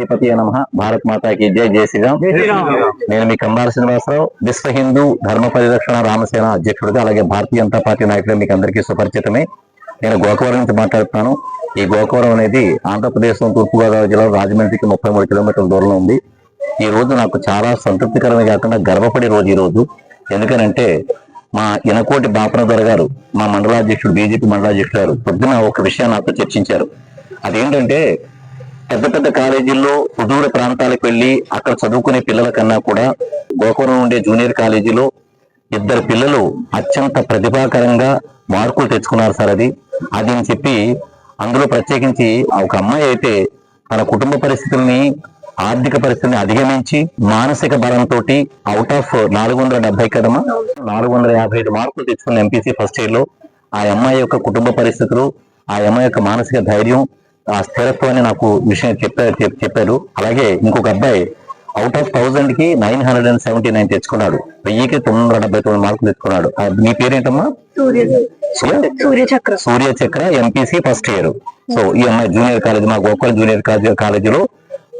గణాధిపతి నమ. భారత్ మాతాకి జై జై శ్రీరామ్. నేను మీ కంబాల శ్రీనివాసరావు విశ్వ హిందూ ధర్మ పరిరక్షణ రామసేన అధ్యక్షుడిగా అలాగే భారతీయ జనతా పార్టీ నాయకుడు మీకు అందరికీ సుపరిచితమే. నేను గోకవరం నుంచి మాట్లాడుతున్నాను. ఈ గోకవరం అనేది ఆంధ్రప్రదేశ్ తూర్పుగోదావరి జిల్లా రాజమండ్రికి ముప్పై మూడు కిలోమీటర్ల దూరంలో ఉంది. ఈ రోజు నాకు చాలా సంతృప్తికరమే కాకుండా గర్వపడే రోజు ఈ రోజు. ఎందుకనంటే మా ఇనకోటి బాపన దొర గారు మా మండలాధ్యక్షుడు బీజేపీ మండలాధ్యక్షుడు గారు పొద్దున ఒక విషయాన్ని నాతో చర్చించారు. అదేంటంటే పెద్ద పెద్ద కాలేజీల్లో సుదూర ప్రాంతాలకు వెళ్ళి అక్కడ చదువుకునే పిల్లల కన్నా కూడా గోకురం ఉండే జూనియర్ కాలేజీలో ఇద్దరు పిల్లలు అత్యంత ప్రతిభాకరంగా మార్కులు తెచ్చుకున్నారు సార్ అది. అది అని చెప్పి అందులో ప్రత్యేకించి ఒక అమ్మాయి అయితే తన కుటుంబ పరిస్థితుల్ని ఆర్థిక పరిస్థితిని అధిగమించి మానసిక బలంతో అవుట్ ఆఫ్ నాలుగు వందల డెబ్బై కదమా నాలుగు వందల యాభై ఐదు మార్కులు తెచ్చుకున్న ఎంపీసీ ఫస్ట్ ఇయర్లో ఆ అమ్మాయి యొక్క కుటుంబ పరిస్థితులు ఆ అమ్మాయి యొక్క మానసిక ధైర్యం స్థిరత్వాన్ని నాకు విషయం చెప్పారు చెప్- చెప్పారు. అలాగే ఇంకొక అబ్బాయి అవుట్ ఆఫ్ థౌజండ్కి nine hundred and seventy nine తెచ్చుకున్నాడు. వెయ్యికి తొమ్మిది వందల డెబ్బై తొమ్మిది మార్కులు తెచ్చుకున్నాడు. ఆ, మీ పేరేంటమ్మా? Surya Surya- Surya Chakra. Surya Chakra MPC first year so ఈ అమ్మాయి జూనియర్ కాలేజ్ మా గోపాల్ జూనియర్ కాలేజ్ కాలేజీలో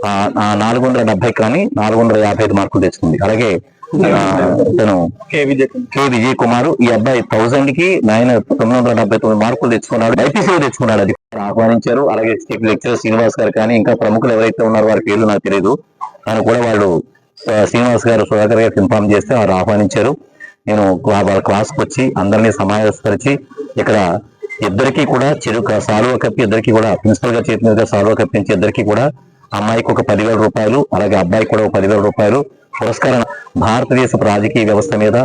ఆ, ఆ నాలుగు వందల డెబ్బై కానీ నాలుగు వందల యాభై ఐదు మార్కులు తెచ్చుకుంది. అలాగే ఆ, తను కె విజయ్ కుమార్. ఈ అబ్బాయి థౌసండ్కి నైన్ తొమ్మిది వందల డెబ్బై తొమ్మిది మార్కులు తెచ్చుకున్నాడు. బైపీసీలో తెచ్చుకున్నాడు అది. ఆహ్వానించారు. అలాగే చీఫ్ లెక్చరర్ శ్రీనివాస్ గారు కానీ ఇంకా ప్రముఖులు ఎవరైతే ఉన్నారో వారి పేర్లు నాకు తెలియదు ఆయన కూడా వాళ్ళు శ్రీనివాస్ గారు సుధాకర్ గారికి ఇన్ఫార్మ్ చేస్తే వారు ఆహ్వానించారు. నేను వాళ్ళ క్లాస్కి వచ్చి అందరినీ సమావేశపరిచి ఇక్కడ ఇద్దరికి కూడా చెరు సాలువ కప్పి ఇద్దరికి కూడా ప్రిన్సిపల్ గారి చేతి మీదుగా సాలువ కప్పించి ఇద్దరికి కూడా అమ్మాయికి ఒక పదివేల రూపాయలు అలాగే అబ్బాయికి కూడా ఒక పదివేల రూపాయలు పురస్కారం భారతదేశ రాజకీయ వ్యవస్థ మీద